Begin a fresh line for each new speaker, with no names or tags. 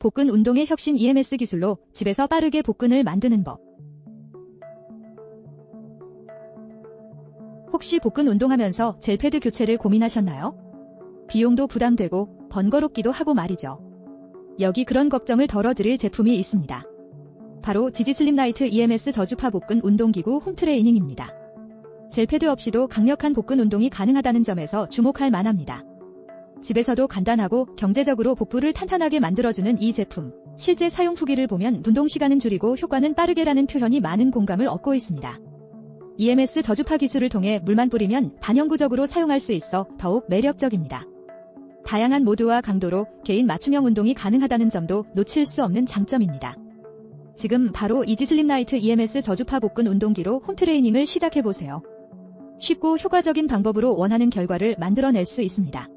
복근 운동의 혁신 EMS 기술로 집에서 빠르게 복근을 만드는 법. 혹시 복근 운동하면서 젤패드 교체를 고민하셨나요? 비용도 부담되고 번거롭기도 하고 말이죠. 여기 그런 걱정을 덜어드릴 제품이 있습니다. 바로 지지슬림 나이트 EMS 저주파 복근 운동기구 홈트레이닝입니다. 젤패드 없이도 강력한 복근 운동이 가능하다는 점에서 주목할 만합니다. 집에서도 간단하고 경제적으로 복부를 탄탄하게 만들어주는 이 제품. 실제 사용 후기를 보면 운동 시간은 줄이고 효과는 빠르게라는 표현이 많은 공감을 얻고 있습니다. EMS 저주파 기술을 통해 물만 뿌리면 반영구적으로 사용할 수 있어 더욱 매력적입니다. 다양한 모드와 강도로 개인 맞춤형 운동이 가능하다는 점도 놓칠 수 없는 장점입니다. 지금 바로 이지슬림 나이트 EMS 저주파 복근 운동기로 홈트레이닝을 시작해보세요. 쉽고 효과적인 방법으로 원하는 결과를 만들어낼 수 있습니다.